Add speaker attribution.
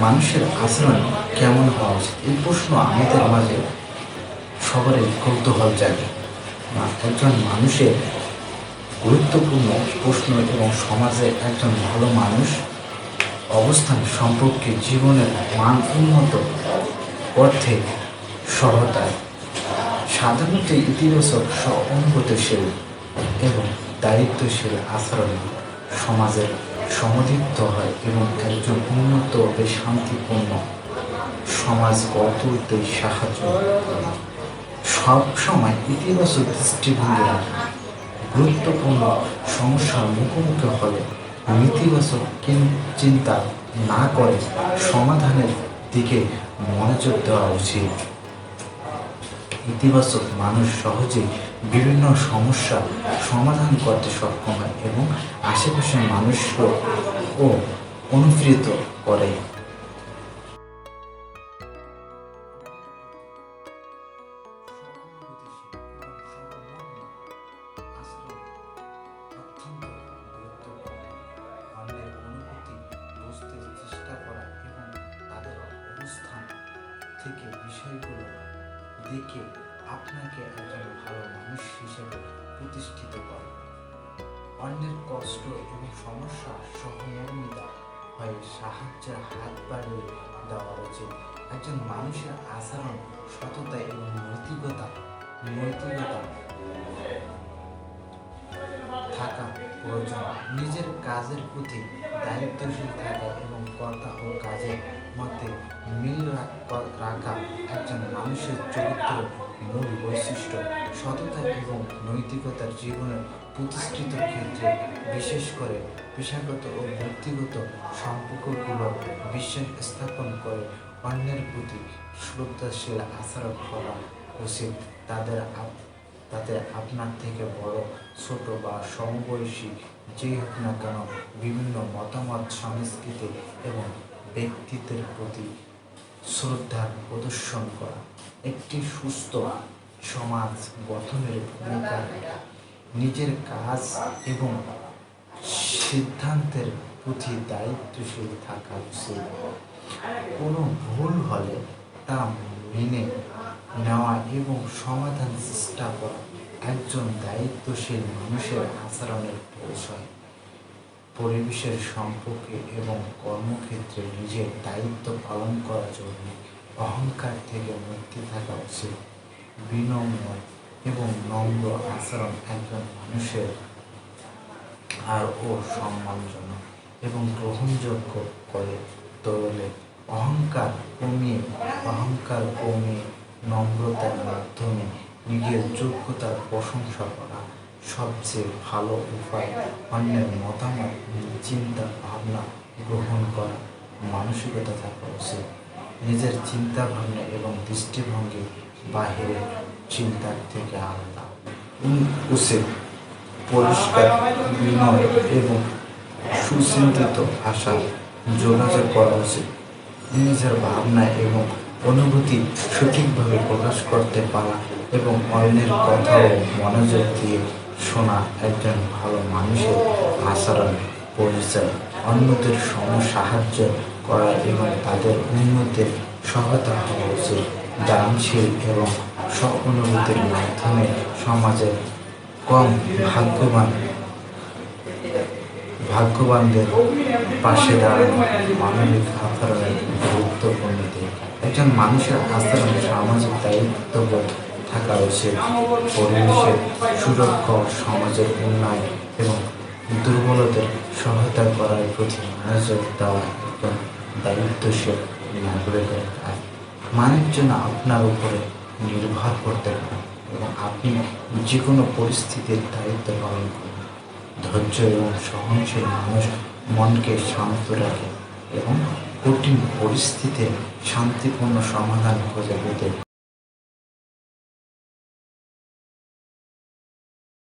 Speaker 1: মানুষের আচরণ কেমন হওয়া উচিত? এই প্রশ্ন আমাদের মাঝে সবারই কৌতূহল জাগে। একজন মানুষের গুরুত্বপূর্ণ প্রশ্ন এবং সমাজে একজন ভালো মানুষ অবস্থান সম্পর্কে জীবনের মান উন্নত অর্থে সহতায় সাধারণত ইতিবাচক স অনুভূতিশীল এবং দায়িত্বশীল আচরণ সমাজের সমৃদ্ধ হয় এবং একজন উন্নত ও শান্তিপূর্ণ। সমাজ গড়ে সাহায্য করে। সব সময় ইতিবাচক দৃষ্টিভঙ্গি রাখা গুরুত্বপূর্ণ সমস্যার মুখোমুখি হলে নেতিবাচক চিন্তা না করে সমাধানের দিকে মনোযোগ দেওয়া উচিত। ইতিবাচক মানুষ সহজেই বিভিন্ন সমস্যা সমাধান করতে সক্ষম হয় এবং আশেপাশের মানুষকে ও অনুপ্রেরিত করে। থেকে বিষয়গুলো দেখে আপনাকে একজন ভালো মানুষ হিসেবে প্রতিষ্ঠিত করে। অন্যের কষ্ট এবং সমস্যা সহমর্মিতা হয়ে সাহায্যের হাত বাড়িয়ে দেওয়া উচিত। একজন মানুষের আচরণ সততা এবং নৈতিকতা নৈতিকতা। থাকা প্রয়োজন। নিজের কাজের প্রতি দায়িত্বশীল থাকা এবং কথা ও কাজের মধ্যে মিল রাখা একজন মানুষের চরিত্র মূল বৈশিষ্ট্য। সততা এবং নৈতিকতার জীবনের প্রতিষ্ঠিত ক্ষেত্রে বিশেষ করে পেশাগত ও ব্যক্তিগত সম্পর্কগুলো বিশ্বাস স্থাপন করে অন্যের প্রতি শ্রদ্ধাশীল আচরণ করা উচিত। তাদের তাতে আপনার থেকে বড়, ছোট বা সমবয়সী যেই হোক না কেন বিভিন্ন মতামত, সংস্কৃতি এবং ব্যক্তিত্বের প্রতি শ্রদ্ধার প্রদর্শন করা, একটি সুস্থ সমাজ গঠনের ভূমিকা নিজের কাজ এবং সিদ্ধান্তের প্রতি দায়িত্বশীল থাকা উচিত। কোনো ভুল হলে তা মেনে নেওয়া এবং সমাধান চেষ্টা করা একজন দায়িত্বশীল মানুষের আচরণের পরিচয় পরিবেশের সম্পর্কে এবং কর্মক্ষেত্রে নিজের দায়িত্ব পালন করার জন্য অহংকার থেকে মুক্তি থাকা উচিত। বিনম্র এবং নম্র আচরণ একজন মানুষের আর ও সম্মানজনক এবং গ্রহণযোগ্য করে তোলে। অহংকার কমিয়ে অহংকার কমিয়ে নম্রতার মাধ্যমে নিজের যোগ্যতার প্রশংসা করা সবচেয়ে ভালো উপায়। অন্যের মতামত চিন্তা ভাবনা গ্রহণ করা মানসিকতা থাকা উচিত। নিজের চিন্তা ভাবনা এবং দৃষ্টিভঙ্গি বাহিরের চিন্তার থেকে আলাদা। উচিত পরিষ্কার, বিনয় এবং সুচিন্তিত ভাষা যোগাযোগ করা উচিত। নিজের ভাবনা এবং অনুভূতি সঠিকভাবে প্রকাশ করতে পারা এবং অন্যের কথাও মনোযোগ দিয়ে শোনা একজন ভালো মানুষের আচরণ পরিচয়, অন্যদের সাহায্য করা এবং তাদের উন্নতির সহায়তা হওয়া উচিত। দানশীল এবং সহ অনুভূতির মাধ্যমে সমাজে কম ভাগ্যবান ভাগ্যবানদের পাশে দাঁড়ানো মানবিক আচরণের গুরুত্বপূর্ণ দিক। একজন মানুষের আচরণ সামাজিক দায়িত্ববোধ থাকা উচিত। পরিবেশের সুরক্ষা সমাজের উন্নয়ন এবং দুর্বলদের সহায়তা করার প্রতি মনোযোগ দেওয়া একজন দায়িত্বশীল নাগরিকের কাজ মানের জন্য আপনার উপরে নির্ভর করতে পারেন এবং আপনি যে কোনো পরিস্থিতির দায়িত্ব পালন করুন। ধৈর্য এবং সহনশীল মানুষ মনকে শান্ত রাখে এবং কঠিন পরিস্থিতির শান্তিপূর্ণ সমাধান খুঁজে পেতে